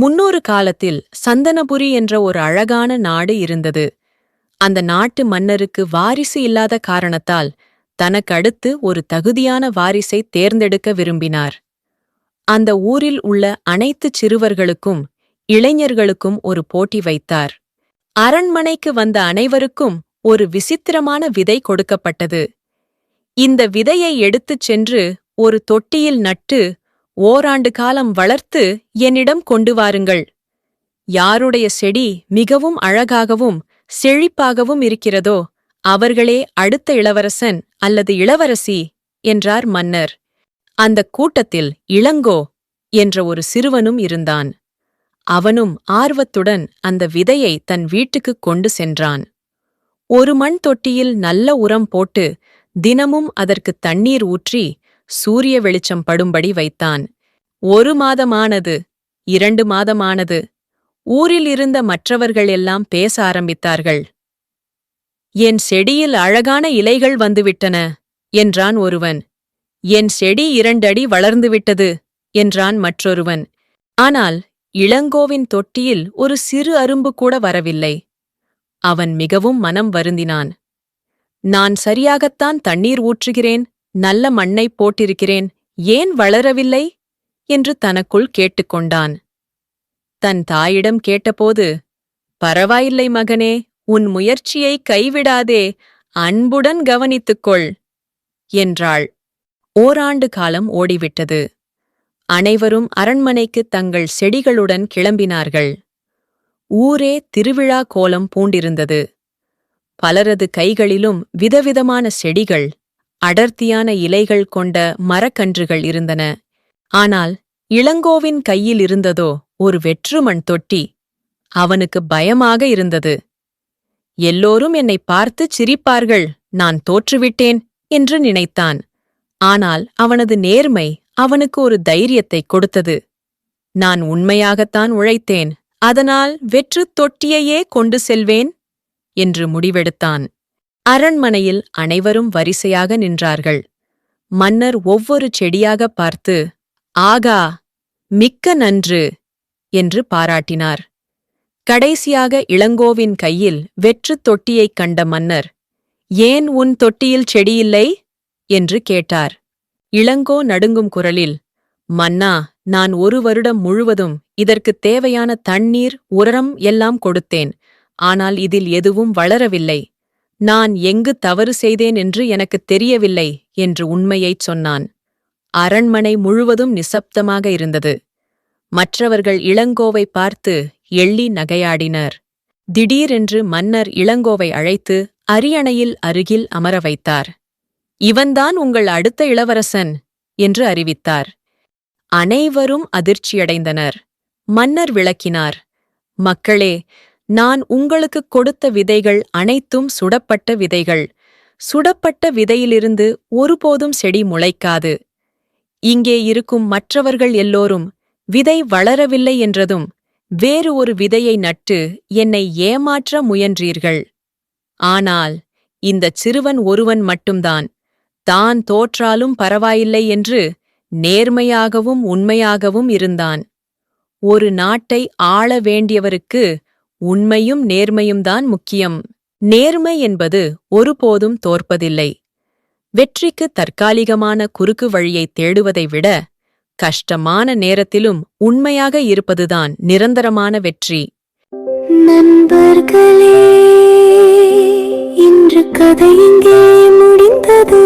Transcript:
முன்னொரு காலத்தில் சந்தனபுரி என்ற ஒரு அழகான நாடு இருந்தது. அந்த நாட்டு மன்னருக்கு வாரிசு இல்லாத காரணத்தால் தனக்கடுத்து ஒரு தகுதியான வாரிசை தேர்ந்தெடுக்க விரும்பினார். அந்த ஊரில் உள்ள அனைத்து சிறுவர்களுக்கும் இளைஞர்களுக்கும் ஒரு போட்டி வைத்தார். அரண்மனைக்கு வந்த அனைவருக்கும் ஒரு விசித்திரமான விதை கொடுக்கப்பட்டது. இந்த விதையை எடுத்துச் சென்று ஒரு தொட்டியில் நட்டு ஓராண்டு காலம் வளர்த்து என்னிடம் கொண்டு வாருங்கள். யாருடைய செடி மிகவும் அழகாகவும் செழிப்பாகவும் இருக்கிறதோ அவர்களே அடுத்த இளவரசன் அல்லது இளவரசி என்றார் மன்னர். அந்தக் கூட்டத்தில் இளங்கோ என்ற ஒரு சிறுவனும் இருந்தான். அவனும் ஆர்வத்துடன் அந்த விதையை தன் வீட்டுக்குக் கொண்டு சென்றான். ஒரு மண் தொட்டியில் நல்ல உரம் போட்டு தினமும் அதற்கு தண்ணீர் ஊற்றி சூரிய வெளிச்சம் படும்படி வைத்தான். ஒரு மாதமானது இரண்டு மாதமானது ஊரில் இருந்த மற்றவர்கள் எல்லாம் பேச ஆரம்பித்தார்கள். என் செடியில் அழகான இலைகள் வந்துவிட்டன என்றான் ஒருவன். என் செடி இரண்டடி வளர்ந்துவிட்டது என்றான் மற்றொருவன். ஆனால் இளங்கோவின் தொட்டியில் ஒரு சிறு அரும்பு கூட வரவில்லை. அவன் மிகவும் மனம் வருந்தினான். நான் சரியாகத்தான் தண்ணீர் ஊற்றுகிறேன் நல்ல மண்ணைப் போட்டிருக்கிறேன் ஏன் வளரவில்லை? என்று தனக்குள் கேட்டுக்கொண்டான். தன் தாயிடம் கேட்டபோது பரவாயில்லை மகனே உன் முயற்சியை கைவிடாதே அன்புடன் கவனித்துக்கொள் என்றாள். ஓராண்டு காலம் ஓடிவிட்டது. அனைவரும் அரண்மனைக்கு தங்கள் செடிகளுடன் கிளம்பினார்கள். ஊரே திருவிழா கோலம் பூண்டிருந்தது. பலரது கைகளிலும் விதவிதமான செடிகள் அடர்த்தியான இலைகள் கொண்ட மரக்கன்றுகள் இருந்தன. ஆனால் இளங்கோவின் கையில் இருந்ததோ ஒரு வெற்றுமண் தொட்டி. அவனுக்கு பயமாக இருந்தது. எல்லோரும் என்னை பார்த்து சிரிப்பார்கள் நான் தோற்றுவிட்டேன் என்று நினைத்தான். ஆனால் அவனது நேர்மை அவனுக்கு ஒரு தைரியத்தைக் கொடுத்தது. நான் உண்மையாகத்தான் உழைத்தேன் அதனால் வெற்று தொட்டியையே கொண்டு செல்வேன் என்று முடிவெடுத்தான். அரண்மனையில் அனைவரும் வரிசையாக நின்றார்கள். மன்னர் ஒவ்வொரு செடியாகப் பார்த்து ஆகா மிக்க நன்று! என்று பாராட்டினார். கடைசியாக இளங்கோவின் கையில் வெற்றுத் தொட்டியைக் கண்ட மன்னர் ஏன் உன் தொட்டியில் செடியில்லை? என்று கேட்டார். இளங்கோ நடுங்கும் குரலில் மன்னா நான் ஒரு வருடம் முழுவதும் இதற்குத் தேவையான தண்ணீர் உரம் எல்லாம் கொடுத்தேன். ஆனால் இதில் எதுவும் வளரவில்லை. நான் எங்கு தவறு செய்தேன் என்று எனக்குத் தெரியவில்லை என்று உண்மையைச் சொன்னான். அரண்மனை முழுவதும் நிசப்தமாக இருந்தது. மற்றவர்கள் இளங்கோவை பார்த்து எள்ளி நகையாடினர். திடீரென்று மன்னர் இளங்கோவை அழைத்து அரியணையில் அருகில் அமர வைத்தார். இவன்தான் உங்கள் அடுத்த இளவரசன் என்று அறிவித்தார். அனைவரும் அதிர்ச்சியடைந்தனர். மன்னர் விளக்கினார் மக்களே நான் உங்களுக்குக் கொடுத்த விதைகள் அனைத்தும் சுடப்பட்ட விதைகள். சுடப்பட்ட விதையிலிருந்து ஒருபோதும் செடி முளைக்காது. இங்கே இருக்கும் மற்றவர்கள் எல்லோரும் விதை வளரவில்லை என்றதும் வேறு ஒரு விதையை நட்டு என்னை ஏமாற்ற முயன்றீர்கள். ஆனால் இந்தச் சிறுவன் ஒருவன் மட்டும்தான். தான் தோற்றாலும் பரவாயில்லை என்று நேர்மையாகவும் உண்மையாகவும் இருந்தான். ஒரு நாட்டை ஆள வேண்டியவருக்கு உண்மையும் நேர்மையும்தான் முக்கியம். நேர்மை என்பது ஒருபோதும் தோற்பதில்லை. வெற்றிக்கு தற்காலிகமான குறுக்கு வழியை தேடுவதை விட கஷ்டமான நேரத்திலும் உண்மையாக இருப்பதுதான் நிரந்தரமான வெற்றி. நண்பர்களே இன்று கதை இங்கே முடிந்தது.